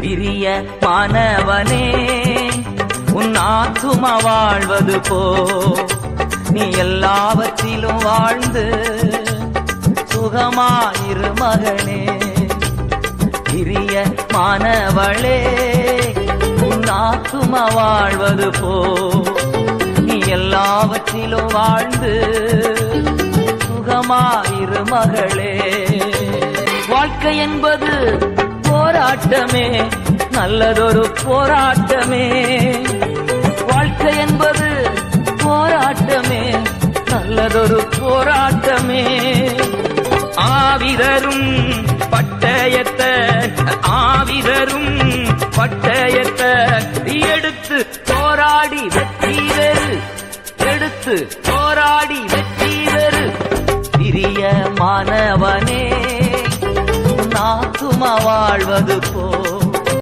பிரிய மாணவனே உன் ஆத்துமா வாழ்வது போ. நீ எல்லாவற்றிலும் வாழ்ந்து சுகமாயிரு மகனே. பிரிய மாணவளே உன் ஆத்துமா வாழ்வது போ. நீ எல்லாவற்றிலும் வாழ்ந்து சுகமாயிரு மகளே. வாழ்க்கை என்பது போராட்டமே நல்லதொரு போராட்டமே. வாழ்க்கை என்பது போராட்டமே நல்லதொரு போராட்டமே. ஆவிதரும் பட்டயத்த ஆவிதரும் பட்டயத்த எடுத்து போராடி வெற்றி பெறு. எடுத்து போராடி வெற்றி பெறு. பிரிய மாணவனே. நாத்துமா வாழ்வது போ